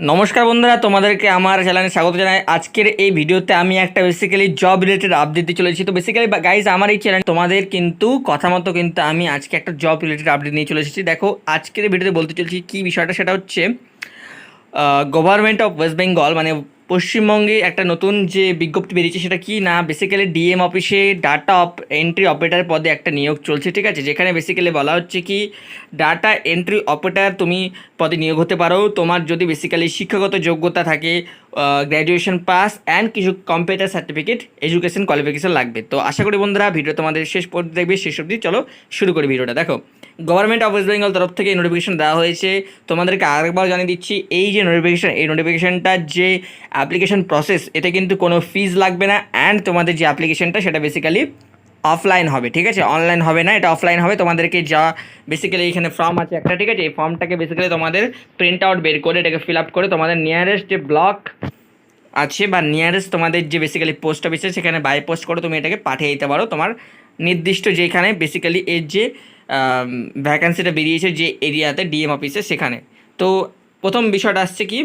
নমস্কার বন্ধুরা, তোমাদেরকে আমার চ্যানেলে স্বাগত জানাই। আজকের এই ভিডিওতে আমি একটা বেসিক্যালি জব রিলেটেড আপডেট দিয়ে চলেছি। তো বেসিক্যালি গাইজ আমার এই চ্যানেল তোমাদের কিন্তু কথা মতো কিন্তু আমি আজকে একটা জব রিলেটেড আপডেট নিয়ে চলে এসেছি। দেখো, আজকের ভিডিওতে বলতে চলেছি কী বিষয়টা, সেটা হচ্ছে গভর্নমেন্ট অফ ওয়েস্ট বেঙ্গল মানে পশ্চিমবঙ্গে একটা নতুন যে বিজ্ঞপ্তি বেরিয়েছে সেটা কি? না বেসিক্যালি ডিএম অফিসে ডাটা অপ এন্ট্রি অপারেটার পদে একটা নিয়োগ চলছে, ঠিক আছে? যেখানে বেসিক্যালি বলা হচ্ছে কি ডাটা এন্ট্রি অপারেটার তুমি পদে নিয়োগ হতে পারো। তোমার যদি বেসিক্যালি শিক্ষাগত যোগ্যতা থাকে গ্র্যাজুয়েশন পাস অ্যান্ড কিছু কম্পিউটার সার্টিফিকেট এডুকেশন কোয়ালিফিকেশন লাগবে। তো আশা করি বন্ধুরা ভিডিও তোমাদের শেষ পর্যন্ত দেখবে। শেষ অবধি চলো শুরু করি ভিডিওটা। দেখো গভর্নমেন্ট অফ ওয়েস্ট বেঙ্গল তরফ থেকে নোটিফিকেশন দেওয়া হয়েছে। তোমাদেরকে আরেকবার জানিয়ে দিচ্ছি, এই যে নোটিফিকেশন এই নোটিফিকেশনটার যে অ্যাপ্লিকেশন প্রসেস এতে কিন্তু কোনো ফিজ লাগবে না অ্যান্ড তোমাদের যে অ্যাপ্লিকেশনটা সেটা বেসিক্যালি অফলাইন হবে, ঠিক আছে? অনলাইন হবে না, এটা অফলাইন হবে। তোমাদেরকে যা বেসিক্যালি এখানে ফর্ম আছে একটা, ঠিক আছে? এই ফর্মটাকে বেসিক্যালি তোমাদের প্রিন্ট আউট বের করে এটাকে ফিল আপ করে তোমাদের নিয়ারেস্ট যে ব্লক আছে বা নিয়ারেস্ট তোমাদের যে বেসিক্যালি পোস্ট অফিস সেখানে বাই পোস্ট করে তুমি এটাকে পাঠিয়ে দিতে পারো। তোমার নির্দিষ্ট যেখানে বেসিক্যালি এর যে ভ্যাকান্সিটা বেরিয়েছে যে এরিয়াতে ডিএম অফিসে সেখানে। তো প্রথম বিষয়টা আসছে কি,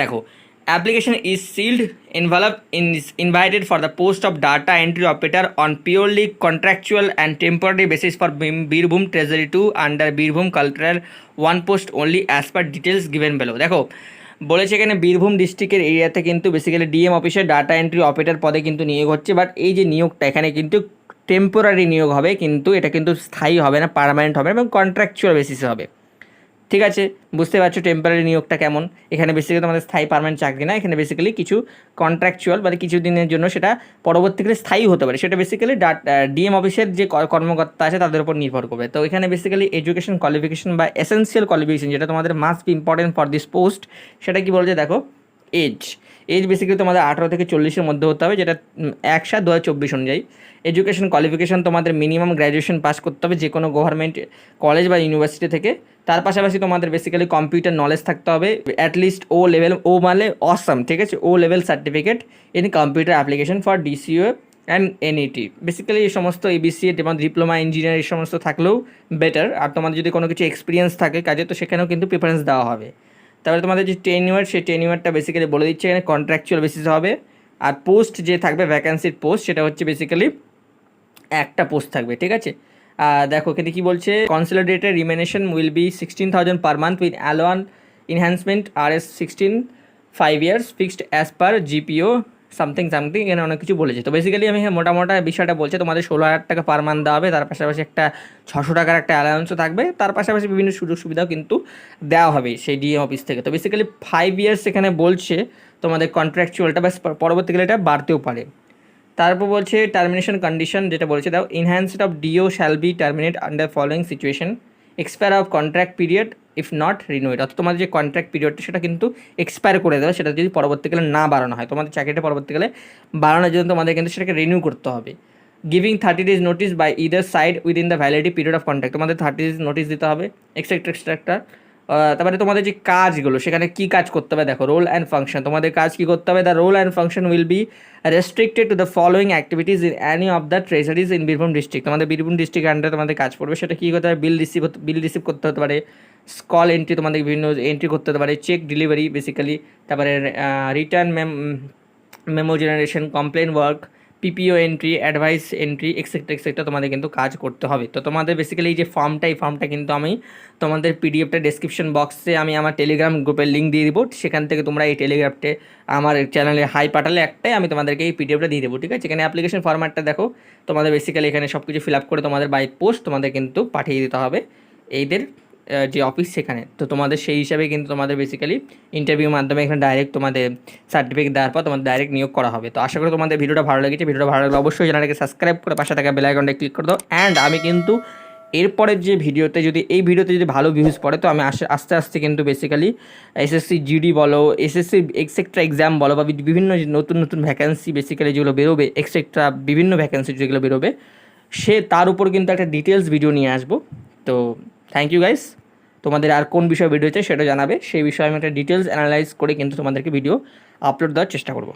দেখো application is sealed involve in invited for the post of data entry operator on purely contractual and temporary basis for Birbhum treasury two under Birbhum cultural one post only as per details given below দেখো, বলেছে এখানে বীরভূম ডিস্ট্রিক্টের এরিয়াতে কিন্তু basically DM অফিসে data entry operator পদে কিন্তু নিয়োগ হচ্ছে বাট এই যে নিয়োগটা এখানে কিন্তু টেম্পোরারি নিয়োগ হবে, কিন্তু এটা কিন্তু স্থায়ী হবে না পারমানেন্ট হবে না এবং কন্ট্রাকচুয়াল বেসিসে হবে। ঠিক আছে? বুঝতে পারছ টেম্পোরারি নিয়োগটা কেমন? এখানে বেসিক্যালি তোমাদের স্থায়ী পারমানেন্ট চাকরি না, এখানে বেসিক্যালি কিছু কন্ট্রাকচুয়াল মানে কিছু দিনের জন্য সেটা পরবর্তীকালে স্থায়ী হতে পারে। সেটা বেসিক্যালি ডিএম অফিসের যে কর্মকর্তা আছে তাদের উপর নির্ভর করবে। তো এখানে বেসিক্যালি এডুকেশন কোয়ালিফিকেশন বা এসেন্সিয়াল কোয়ালিফিকেশন যেটা তোমাদের must important for this post সেটা কি বলছে দেখো এজ এজ বেসিক্যালি তোমাদের আঠারো থেকে চল্লিশের মধ্যে হতে হবে, যেটা এক সাত দু হাজার চব্বিশ অনুযায়ী। এডুকেশন কোয়ালিফিকেশন তোমাদের মিনিমাম গ্র্যাজুয়েশন পাস করতে হবে যে কোনো গভর্নমেন্ট কলেজ বা ইউনিভার্সিটি থেকে। তার পাশাপাশি তোমাদের বেসিক্যালি কম্পিউটার নলেজ থাকতে হবে অ্যাটলিস্ট ও লেভেল ও মানে অসাম ঠিক আছে? O level certificate in computer application for DCO and NET basically এই সমস্ত এবিসি এবং ডিপ্লোমা ইঞ্জিনিয়ার এই সমস্ত থাকলেও বেটার আর তোমাদের যদি কোনো কিছু এক্সপিরিয়েন্স থাকে কাজে, তো সেখানেও কিন্তু প্রিফারেন্স দেওয়া হবে। তারপরে তোমাদের যে টেন ইয়ার সেই টেন ইয়ারটা বেসিক্যালি বলে দিচ্ছে এখানে কন্ট্রাকচুয়াল বেসিস হবে। আর পোস্ট যে থাকবে ভ্যাকান্সির পোস্ট সেটা হচ্ছে বেসিক্যালি একটা পোস্ট থাকবে, ঠিক আছে? আর দেখো, এখানে কী বলছে? Consolidated remuneration will be sixteen thousand per month with allowance enhancement R S sixteen five years fixed as per GPO something something এখানে অনেক কিছু বলেছে। তো বেসিক্যালি আমি মোটা মোটা বিষয়টা বলছে, তোমাদের ষোলো হাজার টাকা পার মান্থ দেওয়া হবে, তার পাশাপাশি একটা ছশো টাকার একটা অ্যালাউন্সও থাকবে, তার পাশাপাশি বিভিন্ন সুযোগ সুবিধাও কিন্তু দেওয়া হবে সেই ডিএম অফিস থেকে। তো বেসিক্যালি ফাইভ ইয়ার্স এখানে বলছে, তোমাদের কন্ট্রাকচুয়ালটা ব্যাস পরবর্তীকালে এটা বাড়তেও পারে। তারপর বলছে টার্মিনেশন কন্ডিশন যেটা বলছে the enhanced of DEO shall be terminate under following situation expire of contract period if not renewed অর্থাৎ তোমাদের যে কন্ট্রাক্ট পিরিয়ডটা সেটা কিন্তু এক্সপায়ার করে দেবে, সেটা যদি পরবর্তীকালে না বাড়ানো হয়। তোমাদের চাকরিটা পরবর্তীকালে বাড়ানোর জন্য তোমাদের কিন্তু সেটাকে রিনিউ করতে হবে। Giving thirty days notice by either side within the validity period of contract তোমাদের থার্টি ডেজ নোটিস দিতে হবে এক্সট্রা এক্সট্রা তারপরে তোমাদের যে কাজগুলো, সেখানে কী কাজ করতে হবে? দেখো রোল অ্যান্ড ফাংশন তোমাদের কাজ কী করতে হবে? The role and function will be restricted to the following activities in any of the treasuries in Birbhum district তোমাদের বীরভূম ডিস্ট্রিক্ট আন্ডারে তোমাদের কাজ পড়বে। সেটা কী করতে হবে? বিল রিসিভ বিল রিসিভ করতে হতে পারে। স্কল এন্ট্রি তোমাদের বিভিন্ন এন্ট্রি করতে হতে পারে চেক ডেলিভারি বেসিক্যালি তারপরে return mem memo generation complain work PPO entry advice entry etcetera etcetera তোমাদের কিন্তু কাজ করতে হবে। তো তোমাদের বেসিক্যালি এই যে ফর্মটা এই ফর্মটা কিন্তু আমি তোমাদের পিডিএফটা ডেসক্রিপশন বক্সে আমি আমার টেলিগ্রাম গ্রুপের লিঙ্ক দিয়ে দিব। সেখান থেকে তোমরা এই টেলিগ্রাফটে আমার চ্যানেলে হাই পাঠালে একটাই আমি তোমাদেরকে এই পিডিএফটা দিয়ে দেবো, ঠিক আছে? এখানে অ্যাপ্লিকেশন ফরম্যাটটা দেখো, তোমাদের বেসিক্যালি এখানে সব কিছু ফিল আপ করে তোমাদের বাই পোস্ট তোমাদের কিন্তু পাঠিয়ে দিতে হবে। এইদের যে অফিস সেখানে। তো তোমাদের সেই হিসাবে কিন্তু তোমাদের বেসিক্যালি ইন্টারভিউর মাধ্যমে এখানে ডাইরেক্ট তোমাদের সার্টিফিকেট দেওয়ার পর তোমাদের ডাইরেক্ট নিয়োগ করা হবে। তো আশা করি তোমাদের ভিডিওটা ভালো লেগেছে। ভিডিওটা ভালো লাগলে অবশ্যই চ্যানেলটাকে সাবস্ক্রাইব করে পাশে থাকা বেল আইকনটা ক্লিক করে দাও। অ্যান্ড আমি কিন্তু এরপরের যে ভিডিওতে যদি, এই ভিডিওতে যদি ভালো ভিউজ পড়ে, তো আমি আস্তে আস্তে কিন্তু বেসিক্যালি এসএসসি জিডি বলো এসএসসি এক্সেট্রা এক্সাম বলো বা বিভিন্ন নতুন নতুন ভ্যাকেন্সি বেসিক্যালি যেগুলো বেরোবে এক্সেট্রা বিভিন্ন ভ্যাকেন্সি যেগুলো বেরোবে, সে তার উপর কিন্তু একটা ডিটেলস ভিডিও নিয়ে আসব। তো থ্যাংক ইউ গাইস তোমাদের আর কোন বিষয়ে ভিডিও হচ্ছে সেটা জানাবে, সেই বিষয়ে আমি একটা ডিটেলস অ্যানালাইজ করে কিন্তু তোমাদেরকে ভিডিও আপলোড দেওয়ার চেষ্টা করব।